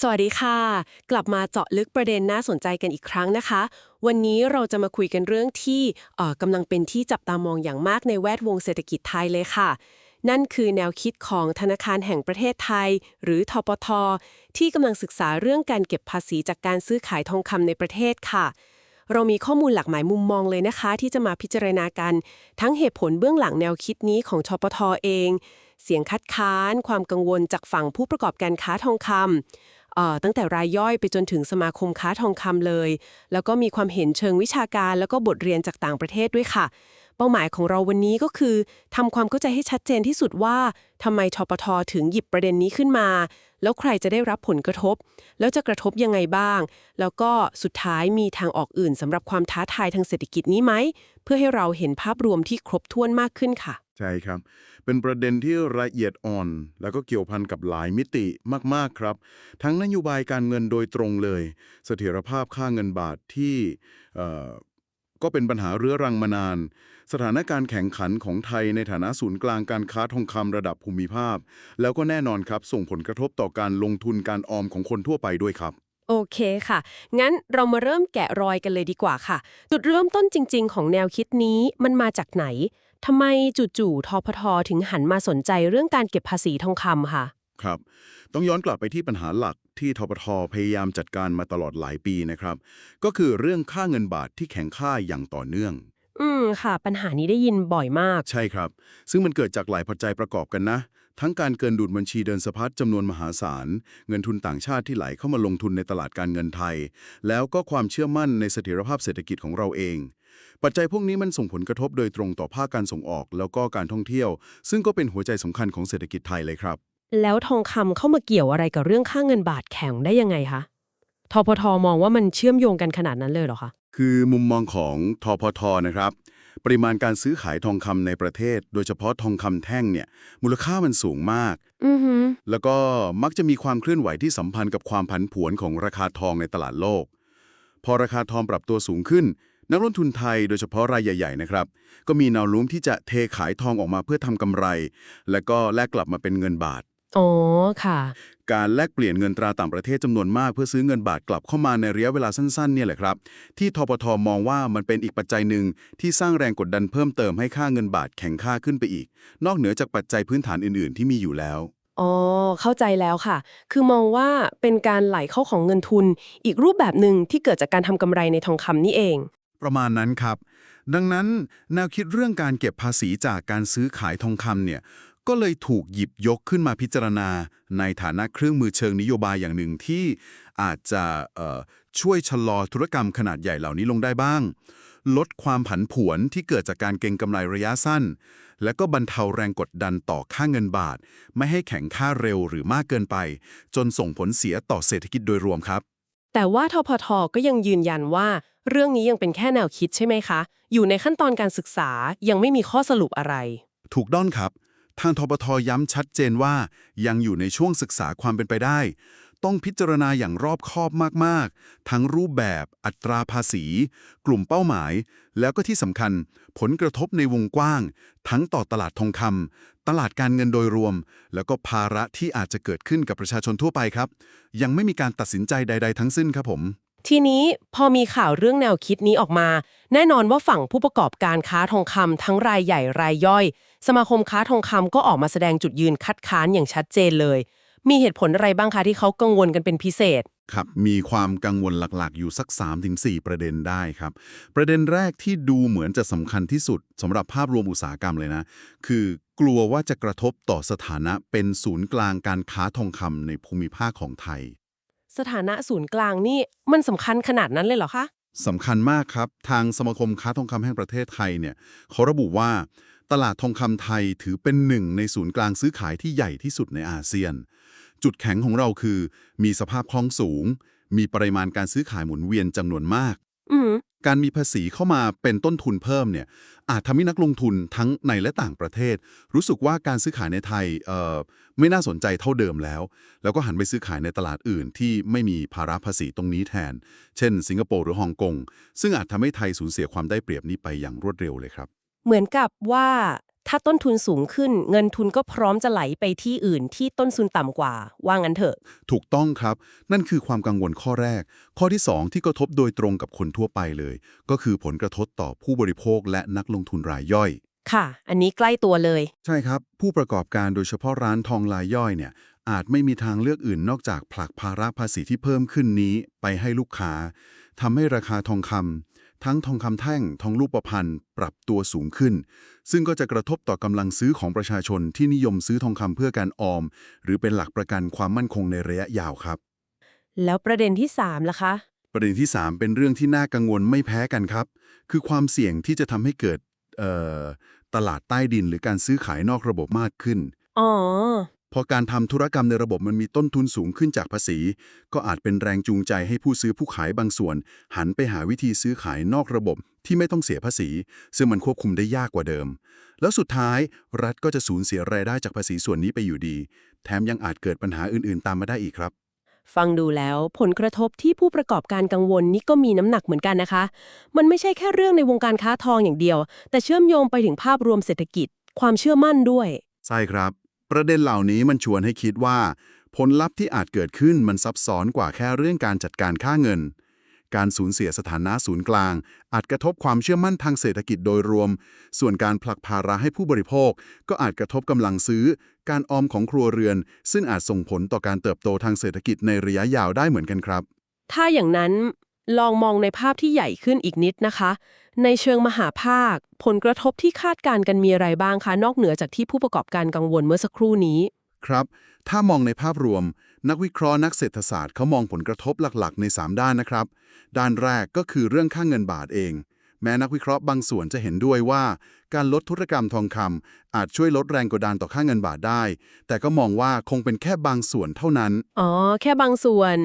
สวัสดีค่ะ กลับมาเจาะลึกประเด็นน่าสนใจกันอีกครั้งนะคะ วันนี้เราจะมาคุยกันเรื่องที่กำลังเป็นที่จับตามองอย่างมากในแวดวงเศรษฐกิจไทยเลยค่ะ นั่นคือแนวคิดของธนาคารแห่งประเทศไทย หรือทปท ที่กำลังศึกษาเรื่องการเก็บภาษีจากการซื้อขายทองคำในประเทศค่ะ เรามีข้อมูลหลากหลายมุมมองเลยนะคะ ที่จะมาพิจารณากัน ทั้งเหตุผลเบื้องหลังแนวคิดนี้ของทปทเอง เสียงคัดค้าน ความกังวลจากฝั่งผู้ประกอบการค้าทองคำ ตั้งแต่รายย่อยไปจนถึงสมาคมค้าทองคำเลย แล้วก็มีความเห็นเชิงวิชาการแล้วก็บทเรียนจากต่างประเทศด้วยค่ะ เป้าหมายของเราวันนี้ก็คือทำความเข้าใจให้ชัดเจนที่สุดว่าทำไมทปทถึงหยิบประเด็นนี้ขึ้นมา แล้วใครจะได้รับผลกระทบ แล้วจะกระทบยังไงบ้าง แล้วก็สุดท้ายมีทางออกอื่นสำหรับความท้าทายทางเศรษฐกิจนี้ไหมเพื่อให้เราเห็นภาพรวมที่ครบถ้วนมากขึ้นค่ะใช่ครับ เป็นประเด็นที่ละเอียดอ่อน แล้วก็เกี่ยวพันกับหลายมิติมาก ๆ ครับ ทั้งนโยบายการเงินโดยตรงเลย เสถียรภาพค่าเงินบาทที่ก็เป็นปัญหาเรื้อรังมานาน สถานการณ์แข่งขันของไทยในฐานะศูนย์กลางการค้าทองคำระดับภูมิภาค แล้วก็แน่นอนครับ ส่งผลกระทบต่อการลงทุนการออมของคนทั่วไปด้วยครับ โอเคค่ะ งั้นเรามาเริ่มแกะรอยกันเลยดีกว่าค่ะ จุดเริ่มต้นจริง ๆ ของแนวคิดนี้มันมาจากไหน ทำไมจู่ๆทพทถึงหันมาสนใจเรื่องการเก็บภาษีทองคำค่ะ ครับ ต้องย้อนกลับไปที่ปัญหาหลักที่ทปทพยายามจัดการมาตลอดหลายปีนะครับ ก็คือเรื่องค่าเงินบาทที่แข็งค่าอย่างต่อเนื่อง อืมค่ะ ปัญหานี้ได้ยินบ่อยมาก ใช่ครับ ซึ่งมันเกิดจากหลายปัจจัยประกอบกันนะ ทั้งการเกินดุลบัญชีเดินสะพัดจำนวนมหาศาล เงินทุนต่างชาติที่ไหลเข้ามาลงทุนในตลาดการเงินไทย แล้วก็ความเชื่อมั่นในเสถียรภาพเศรษฐกิจของเราเอง ปัจจัยพวกนี้มันส่งผลกระทบโดยตรงต่อภาคการส่งออก แล้วก็การท่องเที่ยว ซึ่งก็เป็นหัวใจสำคัญของเศรษฐกิจไทยเลยครับ แล้วทองคำเข้ามาเกี่ยวอะไรกับเรื่องค่าเงินบาทแข็งได้ยังไงคะทพทมองว่ามันเชื่อมโยงกันขนาดนั้นเลยเหรอคะคือมุมมองของทพทนะครับ ปริมาณการซื้อขายทองคำในประเทศ โดยเฉพาะทองคำแท่งเนี่ย มูลค่ามันสูงมากอือฮึแล้วก็มักจะมีความเคลื่อนไหวที่สัมพันธ์กับความผันผวนของราคาทองในตลาดโลก พอราคาทองปรับตัวสูงขึ้น นักลงทุนไทยโดยเฉพาะรายใหญ่ ๆ นะครับ ก็มีแนวโน้มที่จะเทขายทองออกมาเพื่อทำกำไร แล้วก็แลกกลับมาเป็นเงินบาท อ๋อ ค่ะ การแลกเปลี่ยนเงินตราต่างประเทศจำนวนมากเพื่อซื้อเงินบาทกลับเข้ามาในระยะเวลาสั้นๆเนี่ยแหละครับ ที่ทปทมองว่ามันเป็นอีกปัจจัยหนึ่งที่สร้างแรงกดดันเพิ่มเติมให้ค่าเงินบาทแข็งค่าขึ้นไปอีก นอกเหนือจากปัจจัยพื้นฐานอื่นๆ ที่มีอยู่แล้ว อ๋อ เข้าใจแล้วค่ะ คือมองว่าเป็นการไหลเข้าของเงินทุน อีกรูปแบบหนึ่งที่เกิดจากการทำกำไรในทองคำนี่เอง ประมาณนั้นครับ ดังนั้นแนวคิดเรื่องการเก็บภาษีจากการซื้อขายทองคำเนี่ยก็เลยถูกหยิบยกขึ้นมาพิจารณา ในฐานะเครื่องมือเชิงนโยบายอย่างหนึ่งที่อาจจะช่วยชะลอธุรกรรมขนาดใหญ่เหล่านี้ลงได้บ้าง ลดความผันผวนที่เกิดจากการเก็งกำไรระยะสั้น และก็บรรเทาแรงกดดันต่อค่าเงินบาท ไม่ให้แข็งค่าเร็วหรือมากเกินไป จนส่งผลเสียต่อเศรษฐกิจโดยรวมครับ แต่ว่าทพทก็ยังยืนยันว่า เรื่องนี้ยังเป็นแค่แนวคิดใช่ไหมคะ อยู่ในขั้นตอนการศึกษายังไม่มีข้อสรุปอะไร ถูกต้องครับ ทางทปทย้ำชัดเจนว่า ยังอยู่ในช่วงศึกษาความเป็นไปได้ ต้องพิจารณาอย่างรอบคอบมาก ๆ ทั้งรูปแบบ อัตราภาษี กลุ่มเป้าหมาย แล้วก็ที่สำคัญ ผลกระทบในวงกว้าง ทั้งต่อตลาดทองคำตลาดการเงินโดยรวม แล้วก็ภาระที่อาจจะเกิดขึ้นกับประชาชนทั่วไปครับ ยังไม่มีการตัดสินใจใด ๆ ทั้งสิ้นครับผม ทีนี้พอมีข่าวเรื่องแนวคิดนี้ออกมา แน่นอนว่าฝั่งผู้ประกอบการค้าทองคำทั้งรายใหญ่รายย่อย สมาคมค้าทองคำก็ออกมาแสดงจุดยืนคัดค้านอย่างชัดเจนเลย มีเหตุผลอะไรบ้างคะที่เขากังวลกันเป็นพิเศษ ครับ มีความกังวลหลักๆ อยู่สัก 3-4 ประเด็นได้ครับ ประเด็นแรกที่ดูเหมือนจะสำคัญที่สุดสำหรับภาพรวมอุตสาหกรรมเลยนะ คือกลัวว่าจะกระทบต่อสถานะเป็นศูนย์กลางการค้าทองคำในภูมิภาคของไทย สถานะศูนย์กลางนี่มันสำคัญขนาดนั้นเลยเหรอคะ สำคัญมากครับ ทางสมาคมค้าทองคำแห่งประเทศไทยเนี่ยเขาระบุว่า ตลาดทองคำไทยถือเป็นหนึ่งในศูนย์กลางซื้อขายที่ใหญ่ที่สุดในอาเซียน จุดแข็งของเราคือ มีสภาพคล่องสูง มีปริมาณการซื้อขายหมุนเวียนจำนวนมาก อืม การมีภาษีเข้ามาเป็นต้นทุนเพิ่มเนี่ยอาจทำให้นักลงทุนทั้งในและต่างประเทศ รู้สึกว่าการซื้อขายในไทยเอ่อไม่น่าสนใจเท่าเดิมแล้ว แล้วก็หันไปซื้อขายในตลาดอื่นที่ไม่มีภาระภาษีตรงนี้แทน เช่น สิงคโปร์หรือฮ่องกงซึ่งอาจทำให้ไทยสูญเสียความได้เปรียบนี้ไปอย่างรวดเร็วเลยครับ เหมือนกับว่า ถ้าต้นทุนสูงขึ้นเงินทุนก็พร้อมจะไหลไปที่อื่นที่ต้นทุนต่ำกว่า ว่างั้นเถอะ ถูกต้องครับ นั่นคือความกังวลข้อแรก ข้อที่ 2 ที่กระทบโดยตรงกับคนทั่วไปเลย ก็คือผลกระทบต่อผู้บริโภคและนักลงทุนรายย่อย ค่ะ อันนี้ใกล้ตัวเลย ใช่ครับ ผู้ประกอบการโดยเฉพาะร้านทองรายย่อยเนี่ย อาจไม่มีทางเลือกอื่นนอกจากผลักภาระภาษีที่เพิ่มขึ้นนี้ไปให้ลูกค้าทำให้ราคาทองคำ ทั้งทองคำแท่ง ทองรูปพรรณปรับตัวสูงขึ้น ซึ่งก็จะกระทบต่อกำลังซื้อของประชาชนที่นิยมซื้อทองคำเพื่อการออม หรือเป็นหลักประกันความมั่นคงในระยะยาวครับ แล้วประเด็นที่3ล่ะคะ ประเด็นที่ 3 เป็นเรื่องที่น่ากังวลไม่แพ้กันครับ คือความเสี่ยงที่จะทำให้เกิดเอ่อตลาดใต้ดินหรือการซื้อขายนอกระบบมากขึ้น อ๋อ พอการทำธุรกรรมในระบบมันมีต้นทุนสูงขึ้นจากภาษี ก็อาจเป็นแรงจูงใจให้ผู้ซื้อผู้ขายบางส่วน หันไปหาวิธีซื้อขายนอกระบบที่ไม่ต้องเสียภาษี ซึ่งมันควบคุมได้ยากกว่าเดิม แล้วสุดท้ายรัฐก็จะสูญเสียรายได้จากภาษีส่วนนี้ไปอยู่ดี แถมยังอาจเกิดปัญหาอื่นๆ ตามมาได้อีกครับ ฟังดูแล้วผลกระทบที่ผู้ประกอบการกังวลนี่ก็มีน้ำหนักเหมือนกันนะคะ มันไม่ใช่แค่เรื่องในวงการค้าทองอย่างเดียว แต่เชื่อมโยงไปถึงภาพรวมเศรษฐกิจ ความเชื่อมั่นด้วย ใช่ครับ ประเด็นเหล่านี้มันชวนให้คิดว่า ผลลัพธ์ที่อาจเกิดขึ้นมันซับซ้อนกว่าแค่เรื่องการจัดการค่าเงิน การสูญเสียสถานะศูนย์กลาง อาจกระทบความเชื่อมั่นทางเศรษฐกิจโดยรวม ส่วนการผลักภาระให้ผู้บริโภค ก็อาจกระทบกำลังซื้อ การออมของครัวเรือน ซึ่งอาจส่งผลต่อการเติบโตทางเศรษฐกิจในระยะยาวได้เหมือนกันครับ ถ้าอย่างนั้น ลองมองในภาพที่ใหญ่ขึ้นอีกนิดนะคะ ในเชิงมหาภาค ผลกระทบที่คาดการณ์กันมีอะไรบ้างคะ นอกเหนือจากที่ผู้ประกอบการกังวลเมื่อสักครู่นี้ ครับ ถ้ามองในภาพรวม นักวิเคราะห์นักเศรษฐศาสตร์เขามองผลกระทบหลักๆ ใน 3 ด้านนะครับ ด้านแรกก็คือเรื่องค่าเงินบาทเอง แม้นักวิเคราะห์บางส่วนจะเห็นด้วยว่า การลดธุรกรรมทองคำอาจช่วยลดแรงกดดันต่อค่าเงินบาทได้ แต่ก็มองว่าคงเป็นแค่บางส่วนเท่านั้น อ๋อ แค่บางส่วน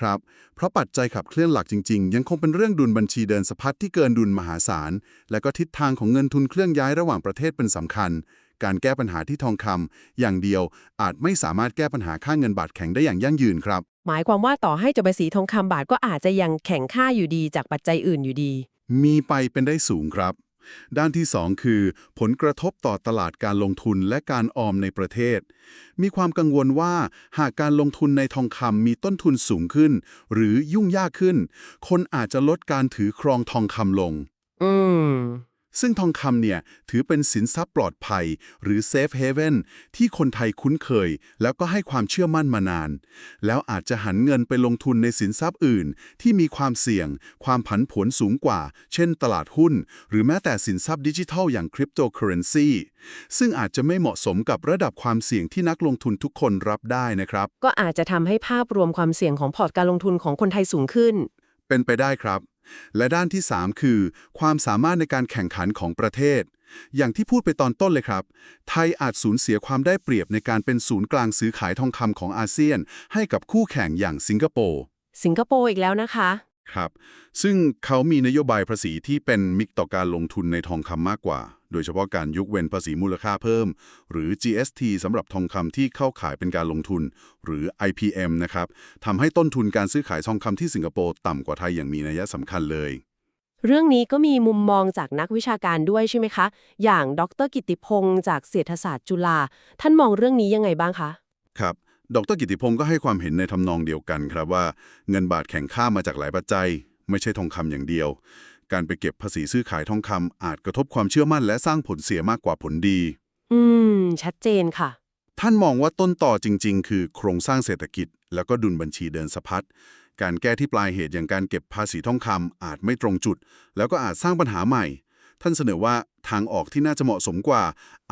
ครับ เพราะปัจจัยขับเคลื่อนหลักจริง ๆ ยังคงเป็นเรื่องดุลบัญชีเดินสะพัดที่เกินดุลมหาศาล และก็ทิศทางของเงินทุนเคลื่อนย้ายระหว่างประเทศเป็นสำคัญ การแก้ปัญหาที่ทองคำอย่างเดียวอาจไม่สามารถแก้ปัญหาค่าเงินบาทแข็งได้อย่างยั่งยืนครับ หมายความว่าต่อให้จดภาษีทองคำบาทก็อาจจะยังแข็งค่าอยู่ดีจากปัจจัยอื่นอยู่ดี มีไปเป็นได้สูงครับ ด้านที่ 2 คือ ผลกระทบต่อตลาดการลงทุนและการออมในประเทศ มีความกังวลว่าหากการลงทุนในทองคำมีต้นทุนสูงขึ้น หรือยุ่งยากขึ้น คนอาจจะลดการถือครองทองคำลง อืม ซึ่งทองคำเนี่ยถือเป็นสินทรัพย์ปลอดภัย หรือ Safe Haven ที่คนไทยคุ้นเคย แล้วก็ให้ความเชื่อมั่นมานาน แล้วอาจจะหันเงินไปลงทุนในสินทรัพย์อื่น ที่มีความเสี่ยง ความผันผวนสูงกว่า เช่นตลาดหุ้น หรือแม้แต่สินทรัพย์ดิจิทัลอย่างคริปโตเคอเรนซีซึ่งอาจจะไม่เหมาะสมกับระดับความเสี่ยงที่นักลงทุนทุกคนรับได้นะครับ ก็อาจจะทำให้ภาพรวมความเสี่ยงของพอร์ตการลงทุนของคนไทยสูงขึ้น เป็นไปได้ครับ และด้านที่ 3 คือ ความสามารถในการแข่งขันของประเทศ อย่างที่พูดไปตอนต้นเลยครับ ไทยอาจสูญเสียความได้เปรียบในการเป็นศูนย์กลางซื้อขายทองคำของอาเซียน ให้กับคู่แข่งอย่างสิงคโปร์สิงคโปร์อีกแล้วนะคะครับ ซึ่งเขามีนโยบายภาษีที่เป็นมิกต่อการลงทุนในทองคำมากกว่าโดยเฉพาะการยกเว้นภาษีมูลค่าเพิ่ม หรือ GST สำหรับทองคำที่เข้าขายเป็นการลงทุน หรือ IPM นะครับทำให้ต้นทุนการซื้อขายทองคำที่สิงคโปร์ต่ำกว่าไทยอย่างมีนัยสำคัญเลย เรื่องนี้ก็มีมุมมองจากนักวิชาการด้วยใช่ไหมคะ อย่างดรกิติพงศ์จากเศรษฐศาสตร์จุฬาท่านมองเรื่องนี้ยังไงบ้างคะ ครับดรกิติพงศ์ก็ให้ความเห็นในทำนองเดียวกันครับว่า เงินบาทแข็งค่ามาจากหลายปัจจัย ไม่ใช่ทองคำอย่างเดียว การไปเก็บภาษีซื้อขายทองคำอาจกระทบความเชื่อมั่นและสร้างผลเสียมากกว่าผลดี อืม ชัดเจนค่ะ ท่านมองว่าต้นต่อจริง ๆ คือโครงสร้างเศรษฐกิจ แล้วก็ดุลบัญชีเดินสะพัดการแก้ที่ปลายเหตุอย่างการเก็บภาษีทองคำอาจไม่ตรงจุด แล้วก็อาจสร้างปัญหาใหม่ ท่านเสนอว่าทางออกที่น่าจะเหมาะสมกว่า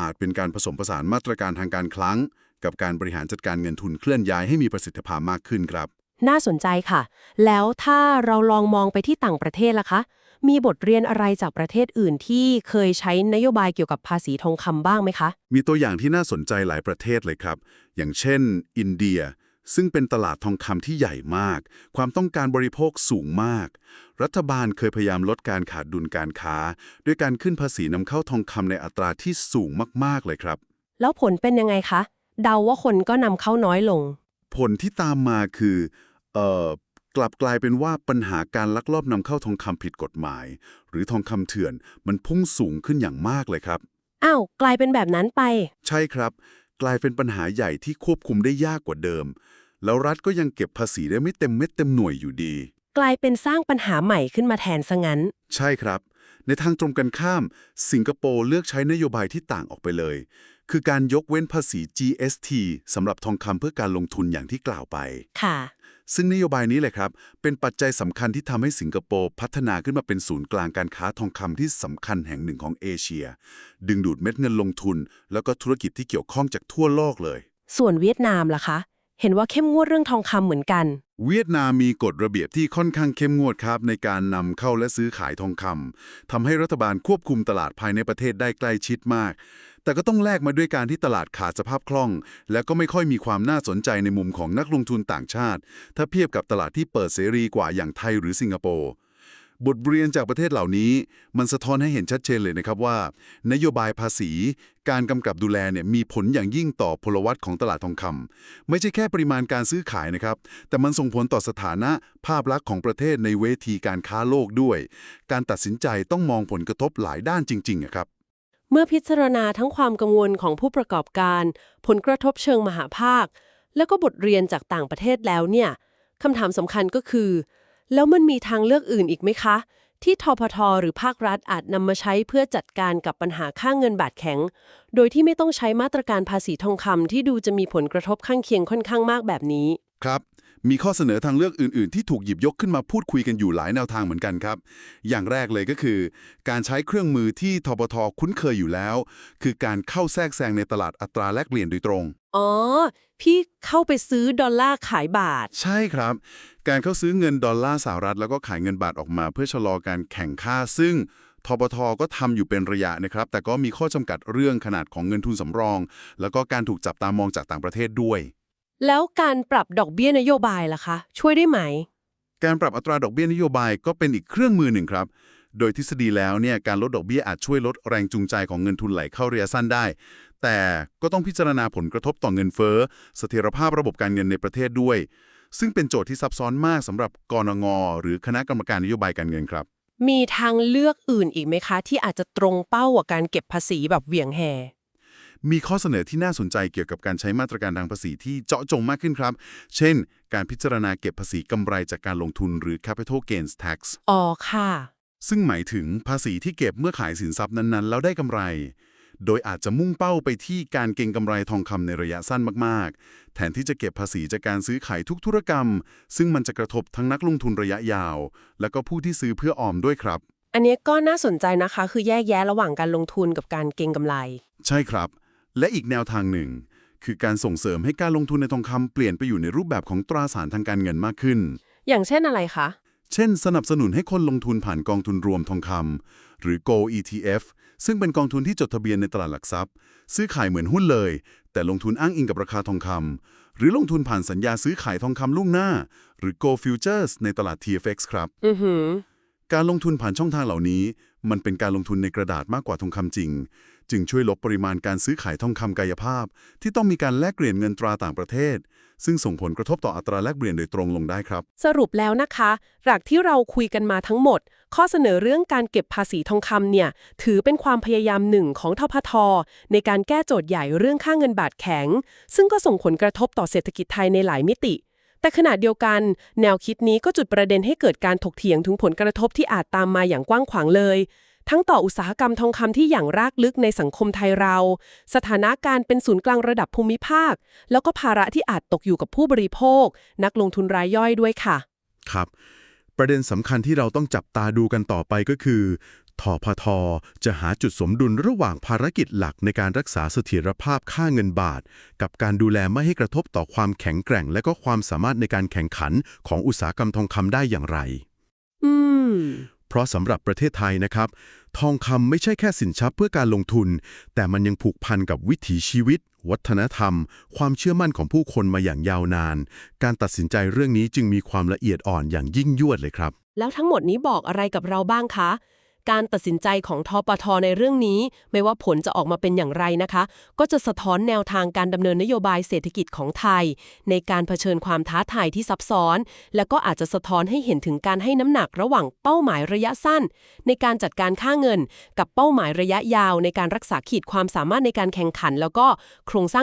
อาจเป็นการผสมผสานมาตรการทางการคลังกับการบริหารจัดการเงินทุนเคลื่อนย้ายให้มีประสิทธิภาพมากขึ้นครับ น่าสนใจค่ะ แล้วถ้าเราลองมองไปที่ต่างประเทศล่ะคะ มีบทเรียนอะไรจากประเทศอื่นที่เคยใช้นโยบายเกี่ยวกับภาษีทองคำบ้างไหมคะ มีตัวอย่างที่น่าสนใจหลายประเทศเลยครับ อย่างเช่น อินเดีย ซึ่งเป็นตลาดทองคำที่ใหญ่มาก ความต้องการบริโภคสูงมาก รัฐบาลเคยพยายามลดการขาดดุลการค้า ด้วยการขึ้นภาษีนำเข้าทองคำในอัตราที่สูงมากๆเลยครับ แล้วผลเป็นยังไงคะ เดาว่าคนก็นำเข้าน้อยลง ผลที่ตามมาคือเอ่อ กลับกลายเป็นว่าปัญหาการลักลอบนำเข้าทองคำผิดกฎหมาย หรือทองคำเถื่อนมันพุ่งสูงขึ้นอย่างมากเลยครับ อ้าว กลายเป็นแบบนั้นไป ใช่ครับ กลายเป็นปัญหาใหญ่ที่ควบคุมได้ยากกว่าเดิม แล้วรัฐก็ยังเก็บภาษีได้ไม่เต็มเม็ดเต็มหน่วยอยู่ดี กลายเป็นสร้างปัญหาใหม่ขึ้นมาแทนซะงั้น ใช่ครับ ในทางตรงกันข้าม สิงคโปร์เลือกใช้นโยบายที่ต่างออกไปเลย คือการยกเว้นภาษี GST สำหรับทองคำเพื่อการลงทุนอย่างที่กล่าวไปค่ะ ซึ่งนโยบายนี้แหละครับ เป็นปัจจัยสำคัญที่ทำให้สิงคโปร์พัฒนาขึ้นมาเป็นศูนย์กลางการค้าทองคำที่สำคัญแห่งหนึ่งของเอเชีย ดึงดูดเม็ดเงินลงทุน แล้วก็ธุรกิจที่เกี่ยวข้องจากทั่วโลกเลย ส่วนเวียดนามล่ะคะ เห็นว่าเข้มงวดเรื่องทองคำเหมือนกัน เวียดนามมีกฎระเบียบที่ค่อนข้างเข้มงวดครับ ในการนำเข้าและซื้อขายทองคำทำให้รัฐบาลควบคุมตลาดภายในประเทศได้ใกล้ชิดมาก แต่ก็ต้องแลกมาด้วยการที่ตลาดขาดสภาพคล่อง และก็ไม่ค่อยมีความน่าสนใจในมุมของนักลงทุนต่างชาติ ถ้าเทียบกับตลาดที่เปิดเสรีกว่าอย่างไทยหรือสิงคโปร์ บทเรียนจากประเทศเหล่านี้ มันสะท้อนให้เห็นชัดเจนเลยนะครับว่า นโยบายภาษี การกำกับดูแลเนี่ยมีผลอย่างยิ่งต่อพลวัตของตลาดทองคำไม่ใช่แค่ปริมาณการซื้อขายนะครับ แต่มันส่งผลต่อสถานะภาพลักษณ์ของประเทศในเวทีการค้าโลกด้วย การตัดสินใจต้องมองผลกระทบหลายด้านจริงๆครับเมื่อพิจารณาทั้งความกังวลของผู้ประกอบการ ผลกระทบเชิงมหาภาค แล้วก็บทเรียนจากต่างประเทศแล้วเนี่ยคำถามสำคัญก็คือ แล้วมันมีทางเลือกอื่นอีกไหมคะ ที่ทพทหรือภาครัฐอาจนำมาใช้เพื่อจัดการกับปัญหาค่าเงินบาทแข็ง โดยที่ไม่ต้องใช้มาตรการภาษีทองคำที่ดูจะมีผลกระทบข้างเคียงค่อนข้างมากแบบนี้ ครับ มีข้อเสนอทางเลือกอื่น ๆ ที่ถูกหยิบยกขึ้นมาพูดคุยกันอยู่หลายแนวทางเหมือนกันครับ อย่างแรกเลยก็คือ การใช้เครื่องมือที่ทบทคุ้นเคยอยู่แล้ว คือการเข้าแทรกแซงในตลาดอัตราแลกเปลี่ยนโดยตรง อ๋อ พี่เข้าไปซื้อดอลลาร์ขายบาท ใช่ครับ การเข้าซื้อเงินดอลลาร์สหรัฐแล้วก็ขายเงินบาทออกมา เพื่อชะลอการแข่งค่าซึ่งทบทก็ทำอยู่เป็นระยะนะครับ แต่ก็มีข้อจำกัดเรื่องขนาดของเงินทุนสำรอง แล้วก็การถูกจับตามองจากต่างประเทศด้วย แล้วการปรับดอกเบี้ยนโยบายล่ะคะ ช่วยได้ไหม การปรับอัตราดอกเบี้ยนโยบายก็เป็นอีกเครื่องมือหนึ่งครับ โดยทฤษฎีแล้วเนี่ยการลดดอกเบี้ยอาจช่วยลดแรงจูงใจของเงินทุนไหลเข้าระยะสั้นได้ แต่ก็ต้องพิจารณาผลกระทบต่อเงินเฟ้อเสถียรภาพระบบการเงินในประเทศด้วย ซึ่งเป็นโจทย์ที่ซับซ้อนมากสำหรับกรงงหรือคณะกรรมการนโยบายการเงินครับ มีทางเลือกอื่นอีกไหมคะ ที่อาจจะตรงเป้ากว่าการเก็บภาษีแบบเหวี่ยงแห่ มีข้อเสนอที่น่าสนใจเกี่ยวกับการใช้มาตรการทางภาษีที่เจาะจงมากขึ้นครับ เช่น การพิจารณาเก็บภาษีกำไรจากการลงทุนหรือ capital gains tax อ๋อค่ะ ซึ่งหมายถึงภาษีที่เก็บเมื่อขายสินทรัพย์นั้นๆ แล้วได้กำไร โดยอาจจะมุ่งเป้าไปที่การเก็งกำไรทองคำในระยะสั้นมากๆ แทนที่จะเก็บภาษีจากการซื้อขายทุกธุรกรรม ซึ่งมันจะกระทบทั้งนักลงทุนระยะยาว และก็ผู้ที่ซื้อเพื่อออมด้วยครับอันนี้ก็น่าสนใจนะคะ คือแยกแยะระหว่างการลงทุนกับการเก็งกำไร ใช่ครับ และอีกแนวทางหนึ่ง คือการส่งเสริมให้การลงทุนในทองคำเปลี่ยนไปอยู่ในรูปแบบของตราสารทางการเงินมากขึ้น อย่างเช่นอะไรคะ เช่น สนับสนุนให้คนลงทุนผ่านกองทุนรวมทองคำหรือ Gold ETF ซึ่งเป็นกองทุนที่จดทะเบียนในตลาดหลักทรัพย์ ซื้อขายเหมือนหุ้นเลย แต่ลงทุนอ้างอิงกับราคาทองคำหรือลงทุนผ่านสัญญาซื้อขายทองคำล่วงหน้า หรือ Gold Futures ในตลาด TFX ครับ อือหือการลงทุนผ่านช่องทางเหล่านี้ มันเป็นการลงทุนในกระดาษมากกว่าทองคำจริง จึงช่วยลดปริมาณการซื้อขายทองคำกายภาพ ที่ต้องมีการแลกเปลี่ยนเงินตราต่างประเทศ ซึ่งส่งผลกระทบต่ออัตราแลกเปลี่ยนโดยตรงลงได้ครับ สรุปแล้วนะคะจากที่เราคุยกันมาทั้งหมด ข้อเสนอเรื่องการเก็บภาษีทองคำเนี่ย ถือเป็นความพยายามหนึ่งของทพท ในการแก้โจทย์ใหญ่เรื่องค่าเงินบาทแข็ง ซึ่งก็ส่งผลกระทบต่อเศรษฐกิจไทยในหลายมิติแต่ขณะเดียวกัน แนวคิดนี้ก็จุดประเด็นให้เกิดการถกเถียงถึงผลกระทบที่อาจตามมาอย่างกว้างขวางเลย ทั้งต่ออุตสาหกรรมทองคำที่อย่างรากลึกในสังคมไทยเรา สถานะการเป็นศูนย์กลางระดับภูมิภาค แล้วก็ภาระที่อาจตกอยู่กับผู้บริโภค นักลงทุนรายย่อยด้วยค่ะ ครับ ประเด็นสำคัญที่เราต้องจับตาดูกันต่อไปก็คือทพทจะหาจุดสมดุลระหว่างภารกิจหลักในการรักษาเสถียรภาพค่าเงินบาท กับการดูแลไม่ให้กระทบต่อความแข็งแกร่ง และก็ความสามารถในการแข่งขันของอุตสาหกรรมทองคำได้อย่างไร อืม เพราะสำหรับประเทศไทยนะครับ ทองคำไม่ใช่แค่สินทรัพย์เพื่อการลงทุน แต่มันยังผูกพันกับวิถีชีวิต วัฒนธรรม ความเชื่อมั่นของผู้คนมาอย่างยาวนาน การตัดสินใจเรื่องนี้จึงมีความละเอียดอ่อนอย่างยิ่งยวดเลยครับ แล้วทั้งหมดนี้บอกอะไรกับเราบ้างคะ การตัดสินใจของทปทในเรื่องนี้ ไม่ว่าผลจะออกมาเป็นอย่างไรนะคะ ก็จะสะท้อนแนวทางการดำเนินนโยบายเศรษฐกิจของไทย ในการเผชิญความท้าทายที่ซับซ้อน และก็อาจจะสะท้อนให้เห็นถึงการให้น้ำหนักระหว่างเป้าหมายระยะสั้น ในการจัดการค่าเงิน กับเป้าหมายระยะยาว ในการรักษาขีดความสามารถในการแข่งขัน แล้วก็โครงสร้าง